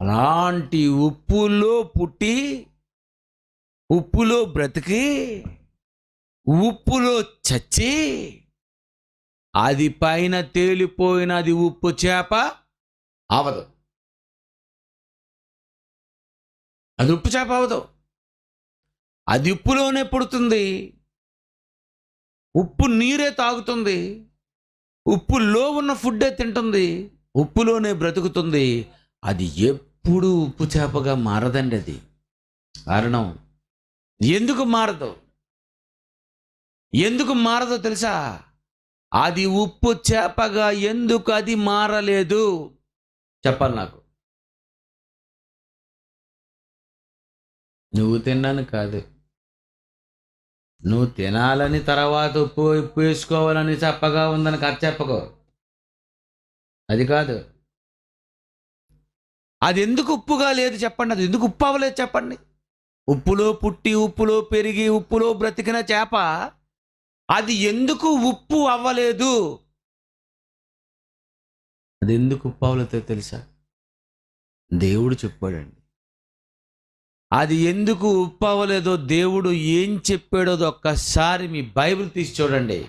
అలాంటి ఉప్పులో పుట్టి ఉప్పులో బ్రతికి ఉప్పులో చచ్చి అది పైన తేలిపోయినది ఉప్పు చేప అవదు. అది ఉప్పు చేప అవదు. అది ఉప్పులోనే పుడుతుంది. ఉప్పు నీరే తాగుతుంది. ఉప్పులో ఉన్న ఫుడ్డే తింటుంది. ఉప్పులోనే బ్రతుకుతుంది. అది ఎప్పుడు ఉప్పు చేపగా మారదండి అది. కారణం ఎందుకు మారదు? ఎందుకు మారదో తెలుసా? అది ఉప్పు చేపగా ఎందుకు అది మారలేదు? చెప్పాలి నాకు. నువ్వు తిన్నాను కాదు. నువ్వు తినాలని తర్వాత ఉప్పు ఉప్పు వేసుకోవాలని చెప్పగా ఉందని కథ చెప్పకో. అది కాదు. అది ఎందుకు ఉప్పుగా లేదు చెప్పండి అది ఎందుకు ఉప్పు అవ్వలేదు చెప్పండి. ఉప్పులో పుట్టి ఉప్పులో పెరిగి ఉప్పులో బ్రతికిన చేప అది ఎందుకు ఉప్పు అవ్వలేదు? అది ఎందుకు ఉప్పు అవ్వలేదో తెలుసా? దేవుడు చెప్పాడండి. అది ఎందుకు ఉప్పు అవ్వలేదో దేవుడు ఏం చెప్పాడో ఒక్కసారి మీ బైబిల్ తీసి చూడండి.